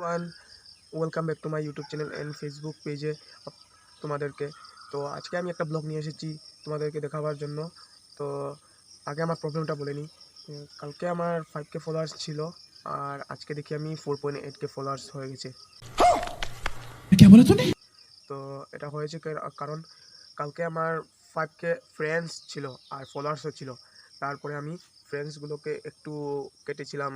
One welcome back to my YouTube channel and Facebook পেজে তোমাদেরকে। তো আজকে আমি একটা ব্লগ নিয়ে এসেছি তোমাদেরকে দেখাবার জন্য। তো আগে আমার প্রবলেমটা বলে নিই। কালকে আমার ফাইভ কে ফলোয়ার্স ছিল আর আজকে দেখি আমি four point eight K followers হয়ে গেছে। তো এটা হয়েছে কারণ কালকে আমার ফাইভ কে ফ্রেন্ডস ছিল আর ফলোয়ার্সও ছিল। তারপরে আমি ফ্রেন্ডসগুলোকে একটু কেটেছিলাম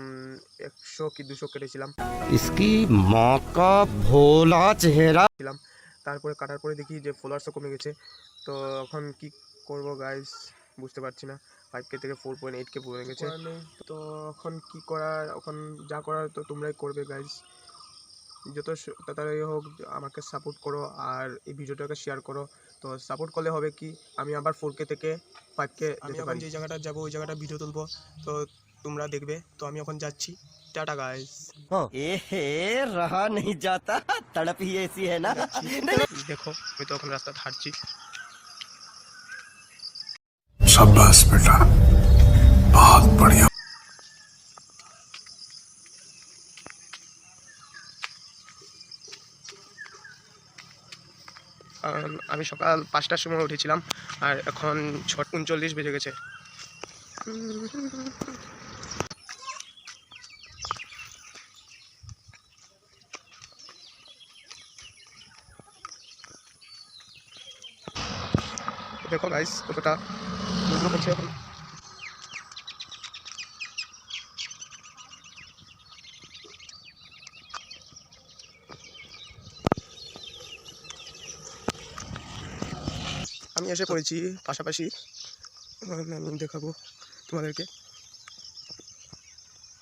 একশো কি দুশো কেটেছিলাম। ইসকি মাকা ভোলা চেহারা ছিলাম। তারপরে কাটার পরে দেখি যে ফলোয়ার্সও কমে গেছে। তো এখন কি করব গাইস বুঝতে পারছি না। ফাইভ কে থেকে ফোর পয়েন্ট এইট কে পড়ে গেছে। তো এখন কি করার? এখন যা করার তো তোমরাই করবে গাইস যত স- তাড়াতাড়ি হোক আমাকে সাপোর্ট করো আর এই ভিডিওটাকে শেয়ার করো তো সাপোর্ট করলে হবে কি আমি আবার ফোর কে থেকে ফাইভ কে আমি এখন যে জায়গাটা যাবো ওই জায়গাটা ভিডিও তুলবো তো তোমরা দেখবে তো আমি এখন যাচ্ছি টাটা গাইস ए हे रहा नहीं जाता तड़प ही ऐसी है ना দেখো আমি তো এখন রাস্তা হাঁটছি शाबाश बेटा बहुत बढ़िया কারণ আমি সকাল পাঁচটার সময় উঠেছিলাম, আর এখন ছ উনচল্লিশ বেজে গেছে। দেখো গাইস কতটা করছে এখন। আমি এসে পড়েছি পাশাপাশি আমি দেখাবো তোমাদেরকে।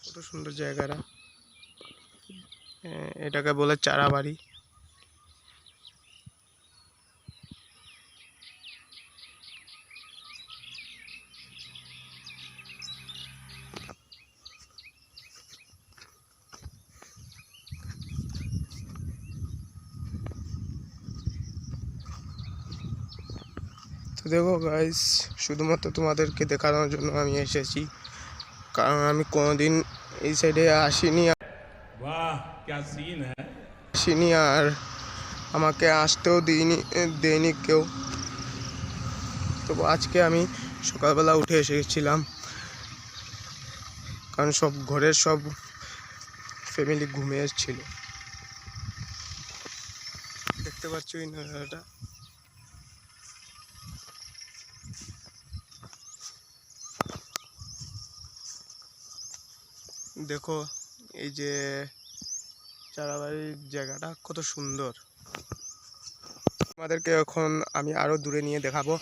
কত সুন্দর জায়গাটা। এটাকে বলে চারা বাড়ি তো দেখো গাইস শুধুমাত্র তোমাদেরকে দেখানোর জন্য আমি এসেছি। কারণ আমি কোনোদিন এই সাইডে আসিনি আসিনি আর আমাকে আসতেও দিইনি দেয়নি কেউ। তো আজকে আমি সকালবেলা উঠে এসেছিলাম। কারণ সব ঘরের সব ফ্যামিলি ঘুমিয়ে এসেছিল দেখতে পাচ্ছ ইনারাটা দেখো এই যে চারাবাড়ির জায়গাটা কত সুন্দর আমাদেরকে এখন আমি আরো দূরে নিয়ে দেখাবো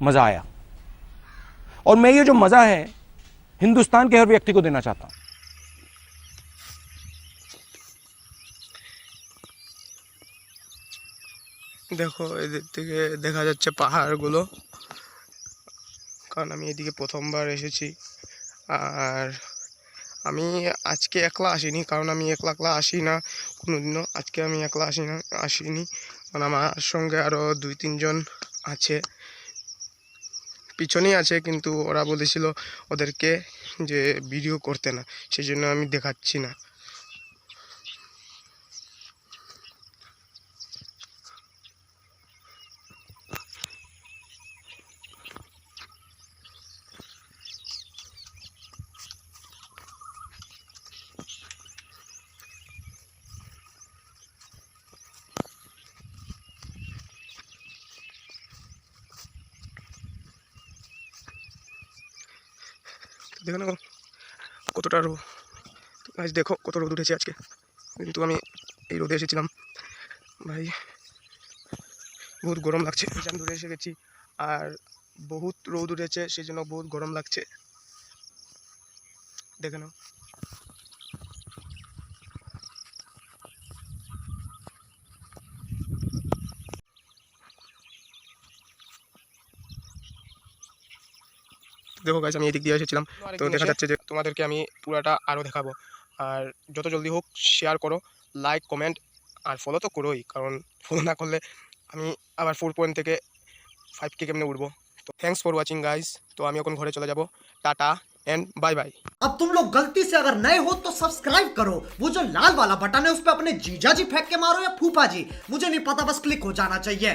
मज़ा आया और मैं ये जो मज़ा है हिंदुस्तान के हर व्यक्ति को देना चाहता हूँ দেখো এদের থেকে দেখা যাচ্ছে পাহাড়গুলো। কারণ আমি এদিকে প্রথমবার এসেছি। আর আমি আজকে একলা আসিনি, কারণ আমি একলা একলা আসি না কোনোদিনও। আজকে আমি একলা আসি না, আসিনি। কারণ আমার সঙ্গে আরও দুই, তিনজন আছে। পিছনেই আছে, কিন্তু ওরা বলেছিল ওদেরকে যে ভিডিও করতে না সেই জন্য আমি দেখাচ্ছি না। দেখো নেব কতটা রোদ। আজ দেখো কত রোদ উঠেছে আজকে। কিন্তু আমি এই রোদে এসেছিলাম। ভাই, বহুত গরম লাগছে। আমি দূরে এসে গেছি। আর বহুত রোদ উঠেছে সেই জন্য বহুত গরম লাগছে। দেখে নাও। দেখো গাছ আমি এদিক দিয়ে এসেছিলাম তো দেখা যাচ্ছে যে তোমাদেরকে আমি পুরাটা আরও দেখাবো আর যত জলদি হোক শেয়ার করো লাইক কমেন্ট আর ফলো তো করোই কারণ ফলো না করলে আমি আবার ফোর পয়েন্ট থেকে ফাইভ কে কেমনে উঠবো তো থ্যাংকস ফর ওয়াচিং গাইস তো আমি এখন ঘরে চলে যাব টাটা অ্যান্ড বাই বাই अब तुम लोग गलती से अगर नए हो तो सब्सक्राइब करो वो जो लाल वाला बटन है उस पर अपने जीजा जी फेंक के मारो या फूफा जी मुझे नहीं पता बस क्लिक हो जाना चाहिए